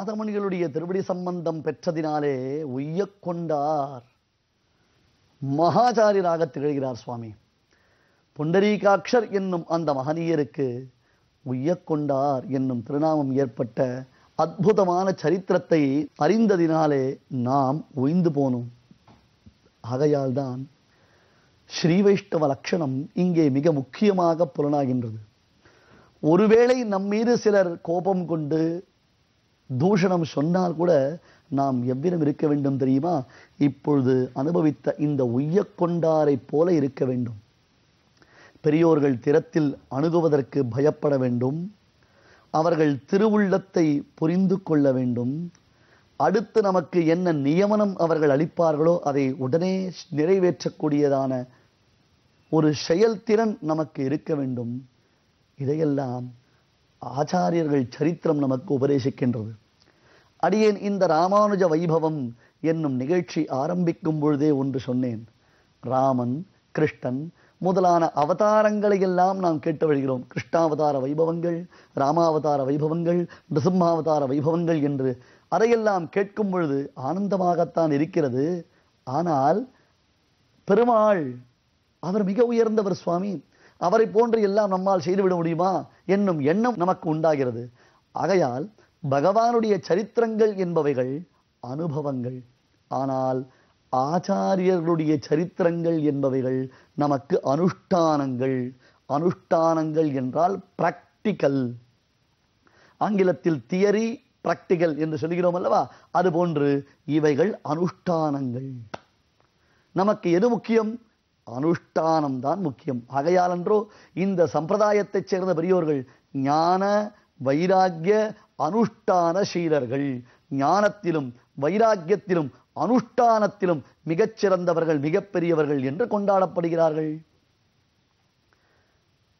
நாதமணிகளுடைய திருவடி சம்பந்தம் பெற்றதினாலே உய்யக்கொண்டார் மகாச்சாரியராக திகழ்கிறார் சுவாமி புண்டரீகாட்சர் என்னும் அந்த மகனீயருக்கு உய்யக்கொண்டார் என்னும் திருநாமம் ஏற்பட்ட அற்புதமான சரித்திரத்தை அறிந்ததினாலே நாம் உய்ந்து போனோம். ஆகையால்தான் ஸ்ரீ வைஷ்ணவ லட்சணம் இங்கே மிக முக்கியமாக புலனாகின்றது. ஒருவேளை நம்மீது சிலர் கோபம் கொண்டு தூஷணம் சொன்னால் கூட நாம் எவ்விதம் இருக்க வேண்டும் தெரியுமா? இப்பொழுது அனுபவித்த இந்த உய்ய கொண்டாரைப் போல இருக்க வேண்டும். பெரியோர்கள் திறத்தில் அணுகுவதற்கு பயப்பட வேண்டும். அவர்கள் திருவுள்ளத்தை புரிந்து கொள்ள வேண்டும். அடுத்து நமக்கு என்ன நியமனம் அவர்கள் அளிப்பார்களோ அதை உடனே நிறைவேற்றக்கூடியதான ஒரு செயல்திறன் நமக்கு இருக்க வேண்டும். இதையெல்லாம் ஆச்சாரியர்கள் சரித்திரம் நமக்கு உபதேசிக்கின்றது. அடியேன் இந்த ராமானுஜ வைபவம் என்னும் நிகழ்ச்சி ஆரம்பிக்கும் பொழுதே ஒன்று சொன்னேன். ராமன் கிருஷ்ணன் முதலான அவதாரங்களை எல்லாம் நாம் கேட்டு வருகிறோம். கிருஷ்ணாவதார வைபவங்கள் ராமாவதார வைபவங்கள் நிருசிம்மாவதார வைபவங்கள் என்று அதையெல்லாம் கேட்கும் பொழுது ஆனந்தமாகத்தான் இருக்கிறது. ஆனால் பெருமாள் அவர் மிக உயர்ந்தவர் சுவாமி. அவரை போன்று எல்லாம் நம்மால் செய்துவிட முடியுமா? என்னும் எண்ணம் நமக்கு உண்டாகிறது. ஆகையால் பகவானுடைய சரித்திரங்கள் என்பவைகள் அனுபவங்கள். ஆனால் ஆச்சாரியர்களுடைய சரித்திரங்கள் என்பவைகள் நமக்கு அனுஷ்டானங்கள். அனுஷ்டானங்கள் என்றால் பிராக்டிக்கல் ஆங்கிலத்தில் தியரி பிராக்டிக்கல் என்று சொல்கிறோம் அல்லவா? அதுபோன்று இவைகள் அனுஷ்டானங்கள். நமக்கு எது முக்கியம்? அனுஷ்டானம் தான் முக்கியம். ஆகையாலன்றோ இந்த சம்பிரதாயத்தைச் சேர்ந்த பெரியோர்கள் ஞான வைராக்கிய அனுஷ்டான சீலர்கள். ஞானத்திலும் வைராக்கியத்திலும் அனுஷ்டானத்திலும் மிகச்சிறந்தவர்கள் மிகப்பெரியவர்கள் என்று கொண்டாடப்படுகிறார்கள்.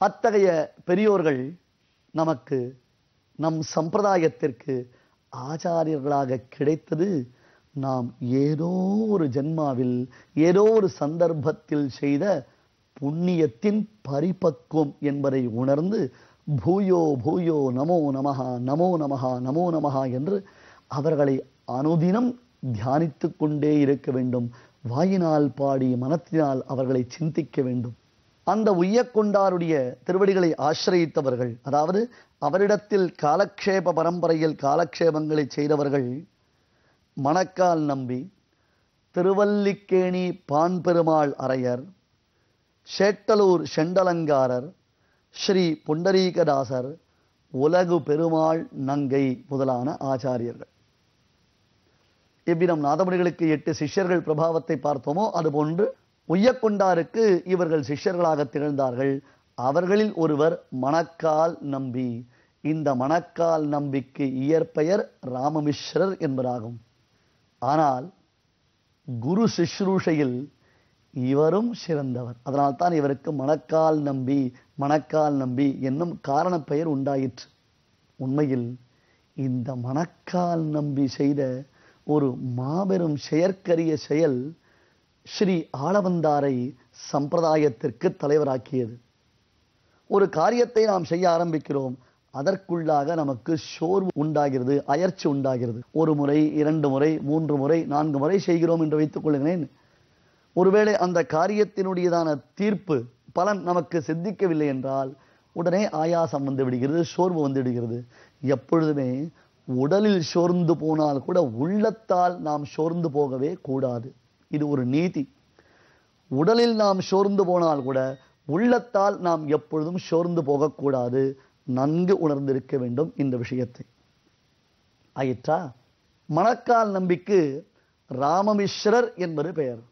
அத்தகைய பெரியோர்கள் நமக்கு நம் சம்பிரதாயத்திற்கு ஆச்சாரியர்களாக கிடைத்தது நாம் ஏதோ ஒரு ஜென்மாவில் ஏதோ ஒரு சந்தர்ப்பத்தில் செய்த புண்ணியத்தின் பரிபக்குவம் என்பதை உணர்ந்து பூயோ பூயோ நமோ நமஹா நமோ நமஹா நமோ நமஹா என்று அவர்களை அனுதினம் தியானித்து கொண்டே இருக்க வேண்டும். வாயினால் பாடி மனத்தினால் அவர்களை சிந்திக்க வேண்டும். அந்த உய்யக்கொண்டாருடைய திருவடிகளை ஆசிரயித்தவர்கள் அதாவது அவரிடத்தில் காலக்ஷேப பரம்பரையில் காலக்ஷேபங்களை செய்தவர்கள் மணக்கால் நம்பி திருவல்லிக்கேணி பான்பெருமாள் அரையர் சேட்டலூர் செண்டலங்காரர் ஸ்ரீ புண்டரீகதாசர் உலகு பெருமாள் நங்கை முதலான ஆச்சாரியர்கள். எவ்விடம் நாதமுடிகளுக்கு எட்டு சிஷ்யர்கள் பிரபாவத்தை பார்த்தோமோ அதுபோன்று உய்யக்கொண்டாருக்கு இவர்கள் சிஷ்யர்களாக திகழ்ந்தார்கள். அவர்களில் ஒருவர் மணக்கால் நம்பி. இந்த மணக்கால் நம்பிக்கு இயற்பெயர் ராமமிஸ்ரர் என்பதாகும். ஆனால் குரு சுஷ்ரூஷையில் இவரும் சிறந்தவர். அதனால்தான் இவருக்கு மணக்கால் நம்பி மணக்கால் நம்பி என்னும் காரணப் பெயர் உண்டாயிற்று. உண்மையில் இந்த மணக்கால் நம்பி செய்த ஒரு மாபெரும் செயற்கரிய செயல் ஸ்ரீ ஆளவந்தாரை சம்பிரதாயத்திற்கு தலைவராக்கியது. ஒரு காரியத்தை நாம் செய்ய ஆரம்பிக்கிறோம் அதற்குள்ளாக நமக்கு சோர்வு உண்டாகிறது அயர்ச்சி உண்டாகிறது. ஒரு முறை இரண்டு முறை மூன்று முறை நான்கு முறை செய்கிறோம் என்று வைத்துக் கொள்கிறேன். ஒருவேளை அந்த காரியத்தினுடையதான தீர்ப்பு பலன் நமக்கு சித்திக்கவில்லை என்றால் உடனே ஆயாசம் வந்து விடுகிறது சோர்வு வந்து விடுகிறது. எப்பொழுதுமே உடலில் சோர்ந்து போனால் கூட உள்ளத்தால் நாம் சோர்ந்து போகவே கூடாது. இது ஒரு நீதி. உடலில் நாம் சோர்ந்து போனால் கூட உள்ளத்தால் நாம் எப்பொழுதும் சோர்ந்து போகக்கூடாது. நன்கு உணர்ந்திருக்க வேண்டும் இந்த விஷயத்தை. ஆயிற்றா? மணக்கால் நம்பிக்கு ராமமிஸ்ரர் என்பது பெயர்.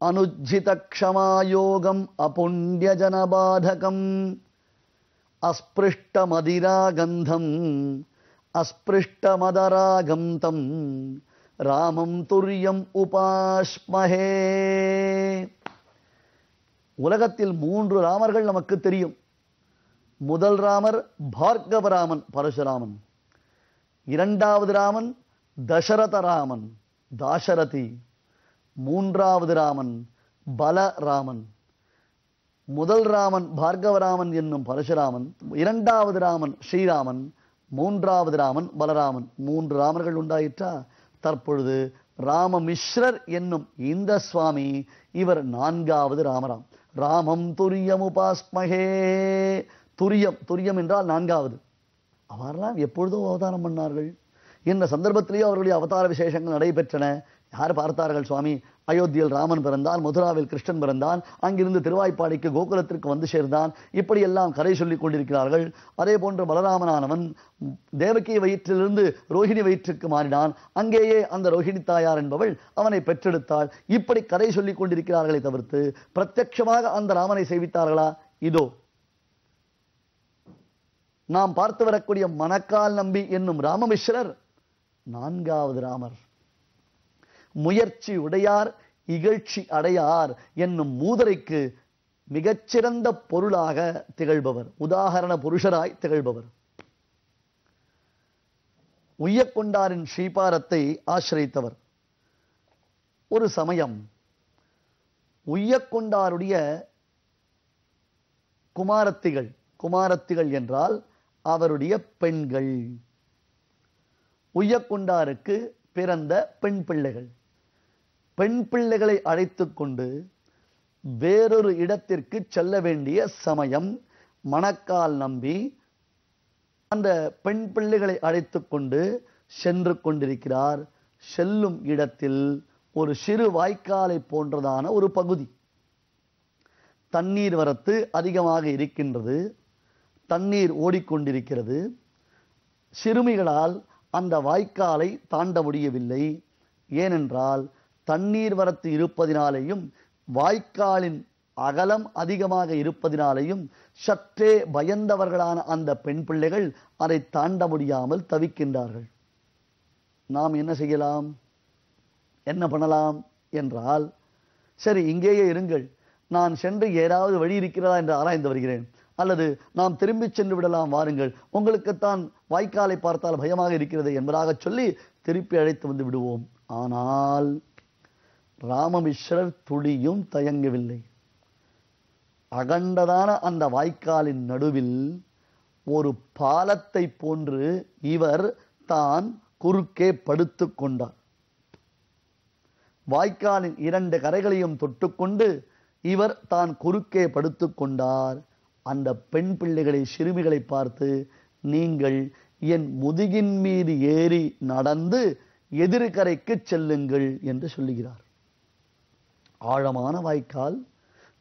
அனுஜித க்ஷமாயோகம் அபுண்யஜனபாதகம் அஸ்பிருஷ்டமதிராகந்தம் அஸ்பிருஷ்டமதராகம் ராமம் துரியம் உபாஸ்மஹே உலகத்தில் மூன்று ராமர்கள் நமக்கு தெரியும் முதல் ராமர் பார்கவராமன் பரசுராமன் இரண்டாவது ராமன் தசரத ராமன் தாசரதி மூன்றாவது ராமன் பலராமன். முதல் ராமன் பார்கவராமன் என்னும் பரசுராமன் இரண்டாவது ராமன் ஸ்ரீராமன் மூன்றாவது ராமன் பலராமன். மூன்று ராமர்கள் உண்டாயிற்றா? தற்பொழுது ராமமிஸ்ரர் என்னும் இந்த சுவாமி இவர் நான்காவது ராமராம். ராமம் துரியம் உபாஸ்மகே துரியம் துரியம் என்றால் நான்காவது. அவரெல்லாம் எப்பொழுதோ அவதாரம் பண்ணார்கள். இந்த சந்தர்ப்பத்திலேயோ அவர்களுடைய அவதார விசேஷங்கள் நடைபெற்றன. யார் பார்த்தார்கள் சுவாமி? அயோத்தியில் ராமன் பிறந்தான் மதுராவில் கிருஷ்ணன் பிறந்தான் அங்கிருந்து திருவாய்ப்பாடிக்கு கோகுலத்திற்கு வந்து சேர்ந்தான். இப்படியெல்லாம் கதை சொல்லிக் கொண்டிருக்கிறார்கள். அதே போன்று பலராமனானவன் தேவகி வயிற்றிலிருந்து ரோஹிணி வயிற்றுக்கு மாறினான். அங்கேயே அந்த ரோஹிணி தாயார் என்பவள் அவனை பெற்றெடுத்தாள். இப்படி கதை சொல்லிக் கொண்டிருக்கிறார்களே தவிர்த்து பிரத்யட்சமாக அந்த ராமனை செய்வித்தார்களா இதோ. நாம் பார்த்து வரக்கூடிய மணக்கால் நம்பி என்னும் ராமமிஸ்ரர் நான்காவது ராமர். முயற்சி உடையார் இகழ்ச்சி அடையார் என்னும் மூதரைக்கு மிகச்சிறந்த பொருளாக திகழ்பவர். உதாகரண புருஷராய் திகழ்பவர். உய்யக்கொண்டாரின் ஸ்ரீபாரத்தை ஆசிரித்தவர். ஒரு சமயம் உய்யக்கொண்டாருடைய குமாரத்திகள் குமாரத்திகள் என்றால் அவருடைய பெண்கள். உய்யக்கொண்டாருக்கு பிறந்த பெண் பிள்ளைகள். பெண் பிள்ளைகளை அழைத்து கொண்டு வேறொரு இடத்திற்கு செல்ல வேண்டிய சமயம் மணக்கால் நம்பி அந்த பெண் பிள்ளைகளை அழைத்து கொண்டு சென்று கொண்டிருக்கிறார். செல்லும் இடத்தில் ஒரு சிறு வாய்க்காலை போன்றதான ஒரு பகுதி. தண்ணீர் வரத்து அதிகமாக இருக்கின்றது. தண்ணீர் ஓடிக்கொண்டிருக்கிறது. சிறுமிகளால் அந்த வாய்க்காலை தாண்ட முடியவில்லை. ஏனென்றால் தண்ணீர் வரத்து இருப்பதினாலேயும் வாய்க்காலின் அகலம் அதிகமாக இருப்பதினாலேயும் சற்றே பயந்தவர்களான அந்த பெண் பிள்ளைகள் அதை தாண்ட முடியாமல் தவிக்கின்றார்கள். நாம் என்ன செய்யலாம்? என்ன பண்ணலாம் என்றால் சரி இங்கேயே இருங்கள். நான் சென்று ஏதாவது வழி இருக்கிறதா என்று ஆராய்ந்து வருகிறேன். அல்லது நாம் திரும்பி சென்று விடலாம் வாருங்கள். உங்களுக்குத்தான் வாய்க்காலை பார்த்தால் பயமாக இருக்கிறது என்பதாக சொல்லி திருப்பி அழைத்து வந்து விடுவோம். ஆனால் ராமமிஸ்ரர் துளியும் தயங்கவில்லை. அகண்டதான அந்த வாய்க்காலின் நடுவில் ஒரு பாலத்தை போன்று இவர் தான் குறுக்கே படுத்து கொண்டார். வாய்க்காலின் இரண்டு கரைகளையும் தொட்டுக்கொண்டு இவர் தான் குறுக்கே படுத்து கொண்டார். அந்த பெண் பிள்ளைகளை சிறுமிகளை பார்த்து நீங்கள் என் முதுகின் மீது ஏறி நடந்து எதிர்கரைக்கு செல்லுங்கள் என்று சொல்லுகிறார். ஆழமான வாய்க்கால்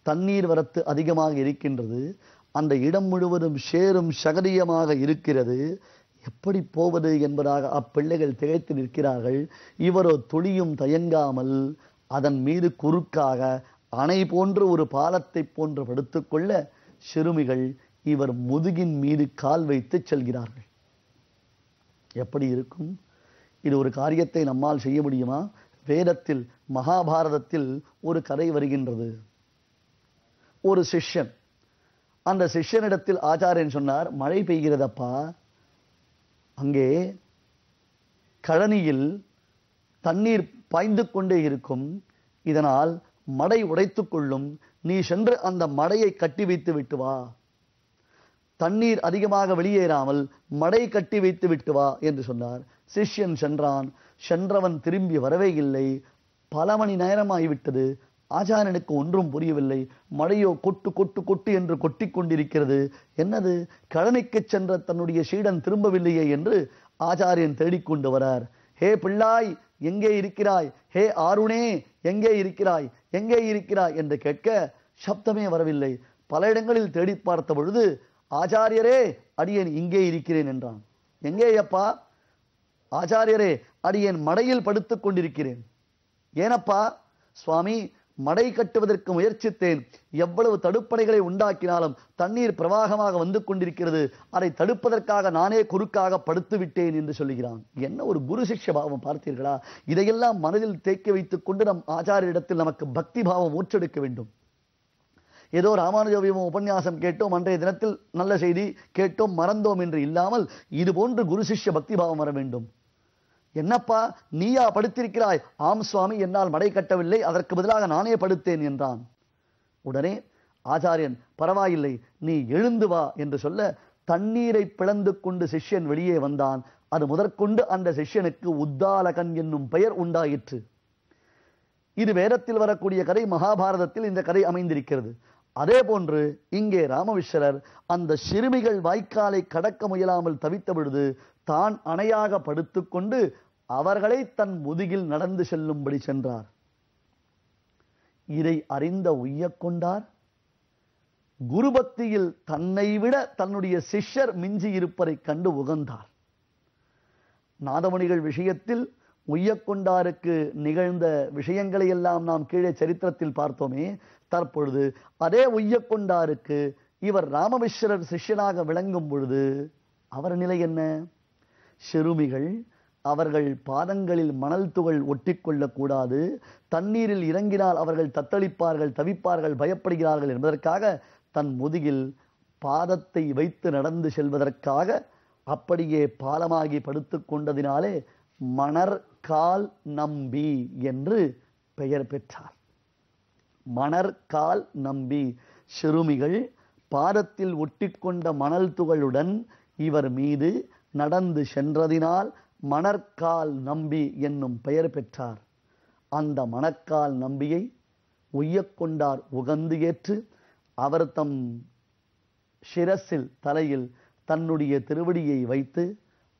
தண்ணீர் வரத்து அதிகமாக இருக்கின்றது அந்த இடம் முழுவதும் சேரும் சகதியமாக இருக்கிறது எப்படி போவது என்பதாக அப்பிள்ளைகள் திகைத்து நிற்கிறார்கள். இவரோ துளியும் தயங்காமல் அதன் மீது குறுக்காக அணை போன்ற ஒரு பாலத்தை போன்று படுத்துக்கொள்ள சிறுமிகள் இவர் முதுகின் மீது கால் வைத்து செல்கிறார்கள். எப்படி இருக்கும்? இது ஒரு காரியத்தை நம்மால் செய்ய முடியுமா? வேதத்தில் மகாபாரதத்தில் ஒரு கதை வருகின்றது. ஒரு சிஷ்யன். அந்த சிஷ்யனிடத்தில் ஆச்சாரியன் சொன்னார் மழை பெய்கிறதப்பா? அங்கே கழனியில் தண்ணீர் பாய்ந்து கொண்டே இருக்கும். இதனால் மடை உடைத்துக்கொள்ளும் நீ சென்று அந்த மடையை கட்டி வைத்து விட்டு வா. தண்ணீர் அதிகமாக வெளியேறாமல் மடை கட்டி வைத்து விட்டு வா என்று சொன்னார். சிஷ்யன் சென்றான். சென்றவன் திரும்பி வரவே இல்லை. பல மணி நேரமாகிவிட்டது ஆச்சாரியனுக்கு ஒன்றும் புரியவில்லை. மழையோ கொட்டு கொட்டு கொட்டு என்று கொட்டி கொண்டிருக்கிறது. என்னது? கழனிக்கு சென்ற தன்னுடைய சீடன் திரும்பவில்லையே என்று ஆச்சாரியன் தேடிக்கொண்டு வரார். ஹே பிள்ளாய் எங்கே இருக்கிறாய்? ஹே ஆருணே எங்கே இருக்கிறாய்? எங்கே இருக்கிறாய்? என்று கேட்க சப்தமே வரவில்லை. பல இடங்களில் தேடி பார்த்த பொழுது ஆச்சாரியரே அடியேன் இங்கே இருக்கிறேன் என்றான். எங்கே அப்பா ஆச்சாரியரே அடியேன் மடையில் படுத்துக் கொண்டிருக்கிறேன். ஏனப்பா? சுவாமி மடை கட்டுவதற்கு முயற்சித்தேன். எவ்வளவு தடுப்பணைகளை உண்டாக்கினாலும் தண்ணீர் பிரவாகமாக வந்து கொண்டிருக்கிறது. அதை தடுப்பதற்காக நானே குறுக்காக படுத்து விட்டேன் என்று சொல்லுகிறான். என்ன ஒரு குரு சிக்ஷ பாவம் பார்த்தீர்களா? இதையெல்லாம் மனதில் தேக்கி வைத்துக் கொண்டு நம் ஆச்சாரியிடத்தில் நமக்கு பக்தி பாவம் ஊற்றெடுக்க வேண்டும். ஏதோ ராமானுஜவியம் உபன்யாசம் கேட்டோம் அன்றைய தினத்தில் நல்ல செய்தி கேட்டோம் மறந்தோம் என்று இல்லாமல் இது போன்று குரு சிஷ்ய பக்தி பாவம் வர வேண்டும். என்னப்பா நீயா படுத்திருக்கிறாய்? ஆம் சுவாமி என்னால் மடை கட்டவில்லை அதற்கு பதிலாக நானே படுத்தேன் என்றான். உடனே ஆச்சாரியன் பரவாயில்லை நீ எழுந்து வா என்று சொல்ல தண்ணீரை பிளந்து கொண்டு சிஷ்யன் வெளியே வந்தான். அது முதற்கொண்டு அந்த சிஷ்யனுக்கு உத்தாலகன் என்னும் பெயர் உண்டாயிற்று. இது வேதத்தில் வரக்கூடிய கதை மகாபாரதத்தில் இந்த கதை அமைந்திருக்கிறது. அதே போன்று இங்கே ராமவிஸ்வரர் அந்த சிறுமிகள் வாய்க்காலை கடக்க முயலாமல் தவித்த பொழுது தான் அணையாக படுத்துக்கொண்டு அவர்களை தன் முதுகில் நடந்து செல்லும்படி சென்றார். இதை அறிந்த உய்யக் கொண்டார். குருபக்தியில் தன்னை விட தன்னுடைய சிஷ்யர் மிஞ்சி இருப்பதை கண்டு உகந்தார். நாதமணிகள் விஷயத்தில் உய்யக்கொண்டாருக்கு நிகழ்ந்த விஷயங்களை எல்லாம் நாம் கீழே சரித்திரத்தில் பார்த்தோமே தற்பொழுது அதே உய்யக்கொண்டாருக்கு இவர் ராமவிஸ்வரர் சிஷ்யனாக விளங்கும் பொழுது அவர் நிலை என்ன? சிறுமிகள் அவர்கள் பாதங்களில் மணல் துகள் ஒட்டிக்கொள்ளக்கூடாது தண்ணீரில் இறங்கினால் அவர்கள் தத்தளிப்பார்கள் தவிப்பார்கள் பயப்படுகிறார்கள் என்பதற்காக தன் முதுகில் பாதத்தை வைத்து நடந்து செல்வதற்காக அப்படியே பாலமாகி படுத்து கொண்டதினாலே மணற்கால் நம்பி என்று பெயர் பெற்றார். மணற்கால் நம்பி சிறுமிகள் பாதத்தில் ஒட்டிக்கொண்ட மணல் துகளுடன் இவர் மீது நடந்து சென்றதினால் மணற்கால் நம்பி என்னும் பெயர் பெற்றார். அந்த மணக்கால் நம்பியை உய்யக்கொண்டார் உகந்து ஏற்று அவர் தம் சிரசில் தலையில் தன்னுடைய திருவடியை வைத்து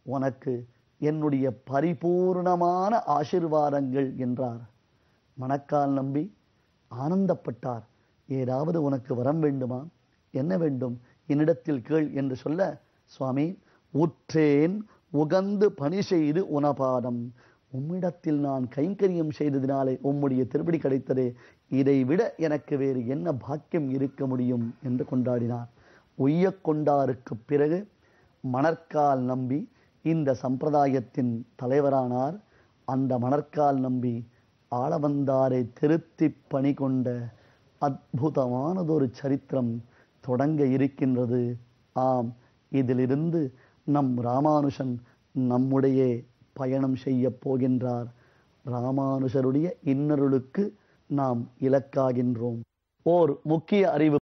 உனக்கு என்னுடைய பரிபூர்ணமான ஆசிர்வாதங்கள் என்றார். மணக்கால் நம்பி ஆனந்தப்பட்டார். ஏதாவது உனக்கு வரம் வேண்டுமா? என்ன வேண்டும்? என்னிடத்தில் கேள் என்று சொல்ல சுவாமி உற்றேன் உகந்து பணி செய்து உணபாதம். உம்மிடத்தில் நான் கைங்கரியம் செய்ததினாலே உம்முடைய திருப்படி கிடைத்தது. இதைவிட எனக்கு வேறு என்ன பாக்கியம் இருக்க முடியும்? என்று கொண்டாடினார். உய்யக் கொண்டாருக்கு பிறகு மணற்கால் நம்பி இந்த சம்பிரதாயத்தின் தலைவரானார். அந்த மணற்கால் நம்பி ஆளவந்தாரை திருத்தி பணி கொண்ட அற்புதமானதொரு சரித்திரம் தொடங்க இருக்கின்றது. ஆம் இதிலிருந்து நம் ராமானுஷன் நம்முடைய பயணம் செய்ய போகின்றார். ராமானுஷருடைய இன்னருளுக்கு நாம் இலக்காகின்றோம். ஓர் முக்கிய அறிவு